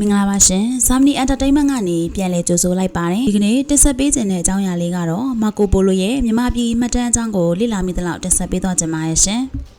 မင်္ဂလာပါရှင်။ Zamni Entertainment ကနေပြန်လည်ကြိုဆိုလိုက်ပါတယ်။ဒီကနေ့တင်ဆက်ပေးခြင်းတဲ့အကြောင်းအရာလေးကတော့မာကိုပိုလိုရဲ့မြမပြည်မှတ်တမ်းအကြောင်းကိုလေ့လာမိသလောက်တင်ဆက်ပေးသွားကြပါရရှင်။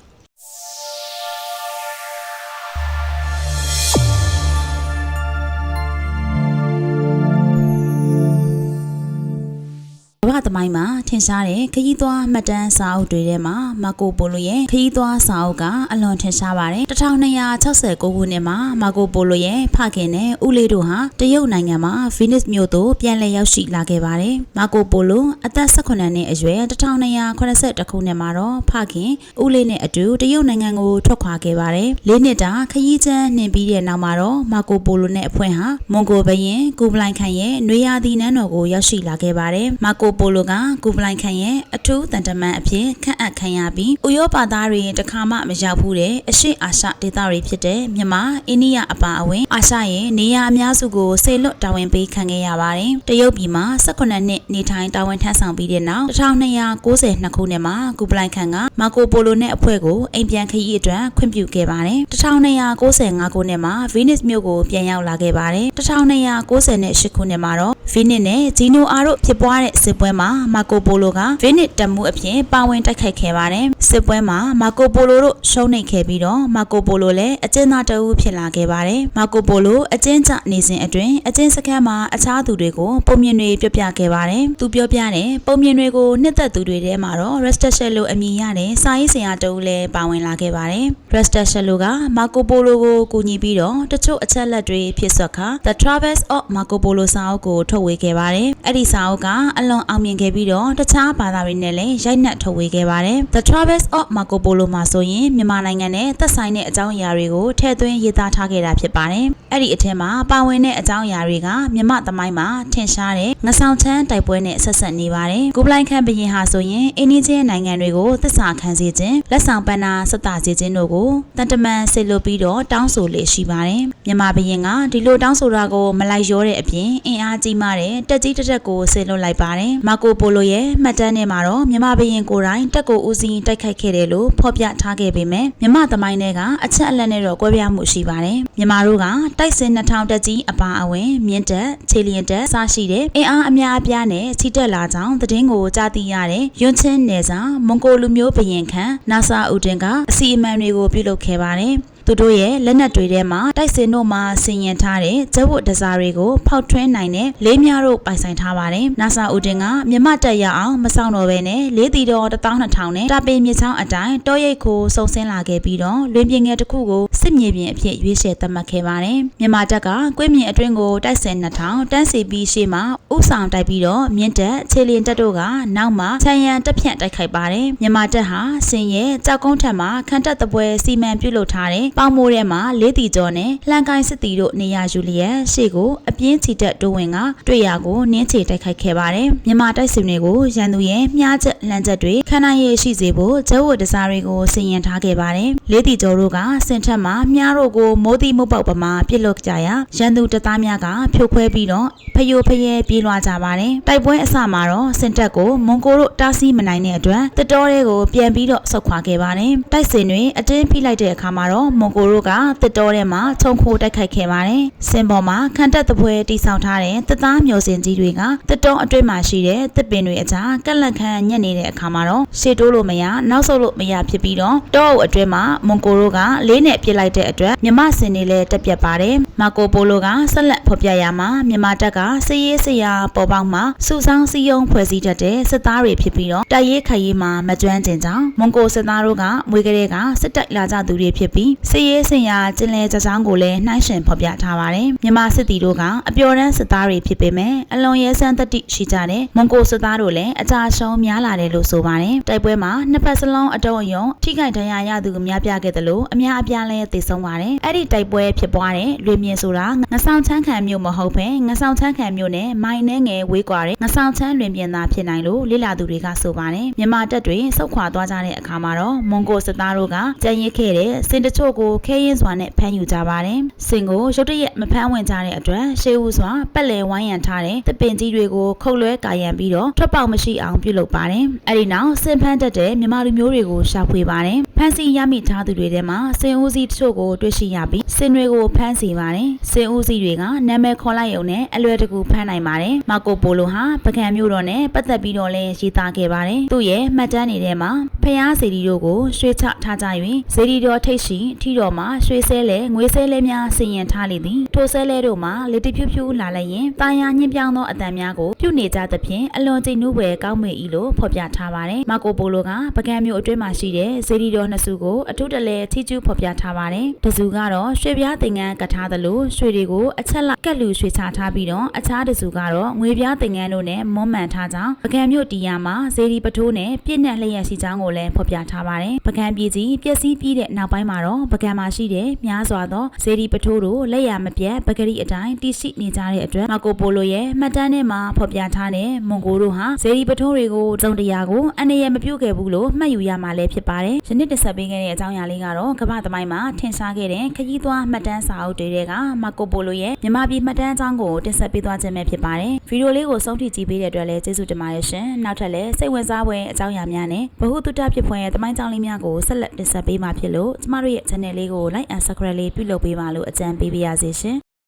မ္ဘာသမိုင်းမှာထင်ရှားတဲ့ခရီးသွားမှတ်တမ်းစာအုပ်တွေထဲမှာမာကိုပိုလိုရဲ့ခရီးသွားစာအုပ်ကအလွန်ထင်ရှားပါတယ်1269ခုနှစ်မှာမာကိုပိုလိုရဲ့ဖခင်နဲ့ဦးလေးတို့ဟာတရုတ်နိုင်ငံမှာဗီနစ်မြို့သို့ပြန်လည်ရောက်ရှိလာခဲ့ပါတယ်မာကိုပိုလိုအသက်18နှစ်အရွယ်1282ခုနှစ်မှာတော့ဖခင်ဦးလေးနဲ့အတူတရုတ်နိုင်ငံကိုထွက်ခွာခဲ့ပါတယ်လေးနှစ်တာခရီးချမ်းနှင်ပြီးတဲ့နောက်မှာတော့မာကိုပိုလိုနဲ့အဖွဲ့ဟာမွန်ဂိုဘရင်ကူပလိုင်ခန်ရဲ့နွေရာသီနန်းတော်ကိုရောက်ရှိလာခဲ့ပါတယ်မာကိုပိုလိုကကူပလိုင်ခန်ရဲ့အထူးတန်တမန်အဖြစ်ခန့်အပ်ခံရပြီးဥရောပါသားတွေတခါမှမရောက်ဘူးတဲ့အရှိအာရှဒေသတွေဖြစ်တဲ့မြန်မာအိန္ဒိယအပါအဝင်အာရှရဲ့နေရာအများစုကိုဆေလွတ်တာဝန်ပေးခံခဲ့ရပါတယ်တရုတ်ပြည်မှာ18နှစ်နေထိုင်တာဝန်ထမ်းဆောင်ပြီးတဲ့နောက်1292ခုနှစ်မှာကူပလိုင်ခန်ကမာကိုပိုလိုနဲ့အဖွဲ့ကိုအိမ်ပြန်ခရီးအတွက်ခွင့်ပြုခဲ့ပါတယ်1295ခုနှစ်မှာဗီနစ်မြို့ကိုပြန်ရောက်လာခဲ့ပါတယ်1298ခုနှစ်မှာတော့ဗီနစ်နဲ့ဂျီနိုအာတို့ဖြစ်ပွားတဲ့စစ်ပွဲမှာမာကိုပိုလိုကဗီနစ်တမှုအဖြစ်ပါဝင်တိုက်ခိုက်ခဲ့ပါတယ်စစ်ပွဲမှာမာကိုပိုလိုတို့ရှုံးနိမ့်ခဲ့ပြီးတော့မာကိုပိုလိုလည်းအကျဉ်းသားတအုပ်ဖြစ်လာခဲ့ပါတယ်မာကိုပိုလိုအကျဉ်းချနေစဉ်အတွင်းအကျဉ်းစခန်းမှာအခြားသူတွေကိုပုံမြင်တွေပြပြခဲ့ပါတယ်သူပြောပြတဲ့ပုံမြင်တွေကိုနှစ်သက်သူတွေထဲမှာတော့ Restashet လို့အမည်ရတဲ့စာရေးဆရာတအုပ်လည်းပါဝင်လာခဲ့ပါတယ် Restashet လို့ကမာကိုပိုလိုကိုကူညီပြီးတော့တချို့အချက်လက်တွေဖြစ်ဆွက်ခါ The Travels of Marco Polo စာအုပ်ကိုထုတ်ဝေခဲ့ပါတယ်အဲ့ဒီစာအုပ်ကအလွန်အောင်မြင်ခဲ့ပြီးတော့တခြားဘာသာတွေနဲ့လည်းရိုက်နှက်ထုတ်ဝေခဲ့ပါတယ် The Travels of Marco Polo မှာဆိုရင်မြန်မာနိုင်ငံနဲ့သက်ဆိုင်တဲ့အကြောင်းအရာတွေကိုထည့်သွင်းရေးသားထားခဲ့တာဖြစ်ပါတယ်အဲ့ဒီအထက်မှာပါဝင်တဲ့အကြောင်းအရာတွေကမြမသမိုင်းမှာထင်ရှားတဲ့ငဆောင်ချမ်းတိုက်ပွဲနဲ့ဆက်ဆက်နေပါတယ်။ကုပလိုင်ခန့်ဘရင်ဟာဆိုရင်အင်းနီချင်းနိုင်ငံတွေကိုသစ္စာခံစေခြင်းလက်ဆောင်ပန်းနာစက်တာစေခြင်းတို့ကိုတန်တမန်ဆေလွတ်ပြီးတော့တောင်းဆိုလေရှိပါတယ်။မြမဘရင်ကဒီလိုတောင်းဆိုတာကိုမလိုက်ရောတဲ့အပြင်အင်အားကြီးမားတဲ့တက်ကြီးတက်တက်ကိုဆေလွတ်လိုက်ပါတယ်။မာကိုပိုလိုရဲ့မှတ်တမ်းထဲမှာတော့မြမဘရင်ကိုယ်တိုင်တက်ကိုဦးစီးတိုက်ခိုက်ခဲ့တယ်လို့ဖော်ပြထားခဲ့ပေမဲ့မြမသမိုင်းတွေကအချက်အလက်နဲ့တော့ကွဲပြားမှုရှိပါတယ်။မြမတို့ကတိုက်စင်2000တက်ကြီးအပါအဝင်မြင့်တက်ခြေလျင်တက်စရှိတဲ့အင်အားအများအပြားနဲ့ချီတက်လာကြောင်းသတင်းကိုကြားသိရတဲ့ယွန်းချင်းနယ်စာမွန်ဂိုလူမျိုးဘရင်ခံနာဆာဦးတင်ကအစီအမံတွေကိုပြုလုပ်ခဲ့ပါတယ်။ သူတို့ရဲ့လက်နက်တွေထဲမှာတိုက်စင်တို့မှာဆင်ရင်ထားတဲ့ကျဝတ်တစားတွေကိုဖောက်ထွင်းနိုင်တဲ့လေးများတို့ပိုင်ဆိုင်ထားပါတယ်။နာဆာဦးတင်ကမြမတက်ရအောင်မဆောင်တော့ဘဲနဲ့လေးတီတော်12000နဲ့တပေမြစ်ချောင်းအတိုင်းတောရိတ်ကိုစုံစင်းလာခဲ့ပြီးတော့လွင်ပြင်ငယ်တစ်ခုကိုစစ်မြေပြင်အဖြစ်ရွေးချယ်သတ်မှတ်ခဲ့ပါတယ်။မြမတက်ကကွေးမြင်အတွင်းကိုတိုက်စင်2000တန်းစီပြီးရှေ့မှာဥဆောင်တိုက်ပြီးတော့မြင့်တက်ခြေလျင်တက်တို့ကနောက်မှာခြံရံတက်ဖြန့်တိုက်ခိုက်ပါတယ်။မြမတက်ဟာစင်ရဲ့ကြောက်ကုန်းထက်မှာခန့်တက်တပွဲစီမံပြုလုပ်ထားတဲ့ပေါမိုးထဲမှာလေးတီကျော်နဲ့လှန်ကိုင်းစစ်တီတို့နေရာယူလျက်ရှေ့ကိုအပြင်းချီတက်တိုးဝင်ကတွေ့ရကိုနင်းချေတိုက်ခိုက်ခဲ့ပါတယ်။မြန်မာတိုက်စစ်တွေကိုရန်သူရဲ့မြားချက်လှန်ချက်တွေခန္ဓာရည်ရှိစေဖို့ကျဲဝတ်တစားတွေကိုဆင်ရင်ထားခဲ့ပါတယ်။လေးတီကျော်တို့ကစင်ထက်မှာမြားတို့ကိုမိုးတိမုတ်ပေါက်ပမာပြစ်လွတ်ကြရာရန်သူတပ်သားများကဖြိုခွဲပြီးတော့ဖယိုဖယဲပြေးလွှားကြပါတယ်။တိုက်ပွဲအစမှာတော့စင်တက်ကိုမွန်ကိုတို့တားဆီးမနိုင်တဲ့အတွက်တတော်တွေကိုပြန်ပြီးတော့ဆုတ်ခွာခဲ့ပါတယ်။တိုက်စင်တွေအတင်းဖိလိုက်တဲ့အခါမှာတော့မွန်ကိုတို့ကတစ်တော်ထဲမှာခြုံခိုတိုက်ခိုက်ခဲ့ပါတယ်။စင်ပေါ်မှာခန့်တက်တပွဲတိဆောက်ထားတဲ့တစ်သားမျိုးစင်ကြီးတွေကတစ်တော်အတွင်းမှာရှိတဲ့တစ်ပင်တွေအကြားကက်လက်ခန့်ညက်နေတဲ့အခါမှာတော့ရှေ့တိုးလို့မရနောက်ဆုတ်လို့မရဖြစ်ပြီးတော့တောအုပ်အတွင်းမှာမွန်ကိုတို့ကလေးနဲ့ပြစ်လိုက်တဲ့အတွက်မြမစင်တွေလည်းတက်ပြတ်ပါတယ်။မာကိုပိုလိုကဆက်လက်ဖော်ပြရမှာမြမတက်ကစည်ရေးစရာပေါ်ပေါက်မှာစုဆောင်စည်းရုံးဖွဲ့စည်းတတ်တဲ့စစ်သားတွေဖြစ်ပြီးတော့တိုက်ရေးခိုက်ရေးမှာမကျွမ်းကျင်ကြောင်းမွန်ကိုစစ်သားတို့ကမွေကလေးကစစ်တိုက်လာကြသူတွေဖြစ်ပြီးစည်ရေးစင်ရာကျင်လဲကြကြောင်းကိုလည်းနှိုင်းရှင်ဖော်ပြထားပါတယ်မြန်မာစစ်တီတို့ကအပျော်တမ်းစစ်သားတွေဖြစ်ပေမဲ့အလွန်ရဲစမ်းတတိရှိကြတဲ့မွန်ကိုစစ်သားတို့လည်းအကြရှုံးများလာတယ်လို့ဆိုပါတယ်တိုက်ပွဲမှာနှစ်ဖက်စလုံးအတုံးအယုံထိခိုက်ဒဏ်ရာရသူအများပြခဲ့တယ်လို့အများအပြားလည်းသိဆုံးပါတယ်အဲ့ဒီတိုက်ပွဲဖြစ်ပွားတဲ့လွေမြင့်ဆိုတာငဆောင်ချမ်းခံမြို့မဟုတ်ဘဲငဆောင်ချမ်းခံမြို့နဲ့မိုင်းနဲ့ငယ်ဝေးကွာတဲ့ငဆောင်ချမ်းလွင်ပြင်သားဖြစ်နိုင်လို့လေ့လာသူတွေကဆိုပါတယ်မြန်မာတပ်တွေစုခွာသွားကြတဲ့အခါမှာတော့မွန်ကိုစစ်သားတို့ကကြံရစ်ခဲ့တဲ့စင်တချို့ကိုခဲရင်စွာနဲ့ဖမ်းယူကြပါတယ်။စင်ကိုရုတ်တရက်မဖမ်းဝင်ကြတဲ့အတွက်ရှေးဦးစွာပက်လယ်ဝိုင်းရံထားတဲ့တပင်ကြီးတွေကိုခုတ်လွဲကာရံပြီးတော့ထွက်ပေါက်မရှိအောင်ပြုလုပ်ပါတယ်။အဲဒီနောက်စင်ဖမ်းတတ်တဲ့မြမလူမျိုးတွေကိုရှာဖွေပါတယ်။ ဖဖမ်းဆီးရမိထားသူတွေထဲမှာစင်ဦးစီးတချို့ကိုတွေ့ရှိရပြီးစင်တွေကိုဖမ်းဆီးပါတယ်စင်ဦးစီးတွေကနာမည်ခေါ်လိုက်ရုံနဲ့အလွယ်တကူဖမ်းနိုင်ပါတယ်မာကိုပိုလိုဟာပကံမျိုးတော်နဲ့ပတ်သက်ပြီးတော့လည်းရေးသားခဲ့ပါတယ်သူ့ရဲ့မှတ်တမ်းတွေထဲမှာဖျားစီဒီတို့ကိုရွှေချထားကြ၍ဇေဒီတော်ထိတ်ရှိထီတော်မှာရွှေဆဲလဲငွေဆဲလဲများဆင်ရင်ထားလေသည်ထိုဆဲလဲတို့မှာလေတဖြူဖြူလာလိုက်ရင်တာယာညှင်းပြောင်းသောအတန်များကိုပြုနေကြသဖြင့်အလွန်ကြည်နူးပွဲကောင်းမေဤလို့ဖော်ပြထားပါတယ်မာကိုပိုလိုကပကံမျိုးအတွင်းမှာရှိတဲ့ဇေဒီတော်နှစ်စုကိုအထုတလဲချီကျူးဖော်ပြထားပါတယ်တစုကတော့ရွှေပြားသင်္ကန်းကတ်ထားသလိုရွှေတွေကိုအချက်လက်ကက်လူရွှေချထားပြီးတော့အခြားတစုကတော့ငွေပြားသင်္ကန်းတို့နဲ့မွမ်းမံထားကြောင်းပကံမျိုးတီယာမှာဇေဒီပထိုးနဲ့ပြည့်နှက်လျက်ရှိကြောင်းကိုလည်းဖော်ပြထားပါတယ်ပကံပြည်ကြီးပျက်စီးပြီးတဲ့နောက်ပိုင်းမှာတော့ပကံမှာရှိတဲ့များစွာသောဇေဒီပထိုးတို့လက်ရမပြတ်ပဂရီအတိုင်းတည်ရှိနေကြတဲ့အတွက်မကိုပိုလိုရဲ့မှတ်တမ်းထဲမှာဖော်ပြထားတဲ့မွန်ဂိုတို့ဟာဇေဒီပထိုးတွေကိုစုံတရာကိုအနေရမပြုတ်ခဲ့ဘူးလို့မှတ်ယူရမှာလည်းဖြစ်ပါတယ်ယနေ့တက်ဆက်ပေးခဲ့တဲ့အကြောင်းအရာလေးကတော့ကမ္ဘာသမိုင်းမှာထင်ရှားခဲ့တဲ့ခရီးသွားမှတ်တမ်းစာအုပ်တွေကမကိုပိုလိုရဲ့မြမပြည်မှတ်တမ်းအကြောင်းကိုတင်ဆက်ပေးသွားခြင်းပဲဖြစ်ပါတယ်ဗီဒီယိုလေးကိုဆုံးထိကြည့်ပေးတဲ့အတွက်လည်းကျေးဇူးတင်ပါတယ်ရှင်နောက်ထပ်လည်းစိတ်ဝင်စားဖွယ်အကြောင်းအရာများနဲ့ဘ ഹു တုတဖြစ်ဖွယ်သမိုင်းကြောင်းလေးများကိုဆက်လက်တင်ဆက်ပေးမှာဖြစ်လို့ကျမတို့ရဲ့ channel လေးကို like and subscribe လေးပြုလုပ်ပေးပါလို့အကြံပေးပါရစေရှင်